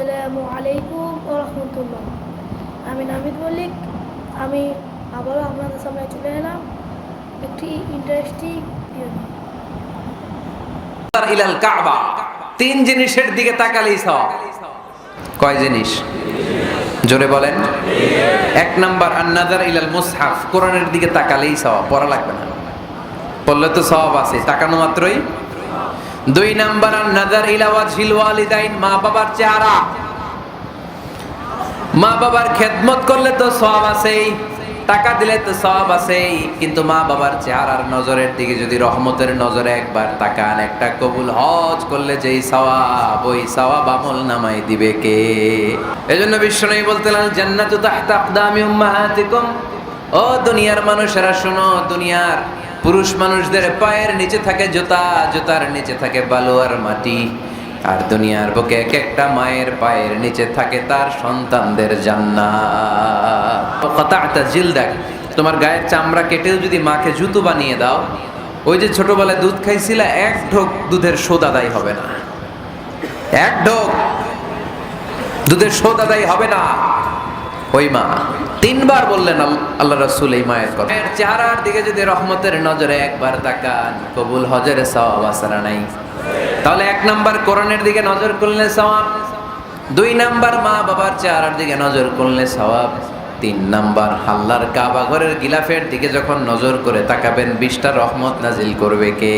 আসসালামু আলাইকুম ও রহমতুল্লাহ। আমি নামিদ মল্লিক। আমি আবারও আপনাদের সামনে চলে এলাম একটি ইন্টারেস্টিং তিন জিনিসের দিকে তাকালেই সব। কয় জিনিস? জোরে বলেন। এক নাম্বার আন্নাদার ইলাল মুসহাফ, কোরআনের দিকে তাকালেই সব, পড়া লাগবে না। পড়লে তো সব আছে, তাকানো মাত্রই। দুই নাম্বার আন্নাদার ইলা ওয়াজহিল ওয়ালিদাইন মা বাবার চেহারা। মা বাবার খেদমত করলে তো সওয়াব আছেই, টাকা দিলে তো সওয়াব আছেই, কিন্তু মা বাবার চেহারার নজরের দিকে যদি রহমতের নজরে একবার তাকান, একটা কবুল হজ করলে যেই সওয়াব, ওই সওয়াব আমল নামাই দিবে কে? এজন্য বিশ্বনবী বলতেন জান্নাতু তাহতা আকদামি উম্মাহাতিকুম। ও দুনিয়ার মানুষেরা, শোনো, দুনিয়ার পুরুষ মানুষদের পায়ের নিচে থাকে জুতা, জুতার নিচে থাকে বালু আর মাটি। আর দুনিয়ার বুকে এক একটা মায়ের পায়ের নিচে থাকে তার সন্তানদের কতাটা জিল দেখ তোমার গায়ের চামড়া কেটেও যদি মাকে জুতো বানিয়ে দাও, ওই যে ছোটবেলায় দুধ খাইছিলা, এক ঢোক দুধের শোধ আদায় হবে না। এক ঢোক দুধের শোধ আদায় হবে না। ওই মা তিনবার বললেন আল্লাহ রসুল এই মায়ের কথা। চেহারার দিকে যদি রহমতের নজরে একবার তাকান, কবুল হজের সওয়াব আসারা নাই। তাহলে এক নাম্বার কোরআনের দিকে নজর করলে সওয়াব, দুই নাম্বার মা বাবার চেহারার দিকে নজর করলে সওয়াব, তিন নাম্বার হাল্লার কাবা ঘরের গিলাফের দিকে যখন নজর করে তাকাবেন, বিশটা রহমত নাজিল করবে কে?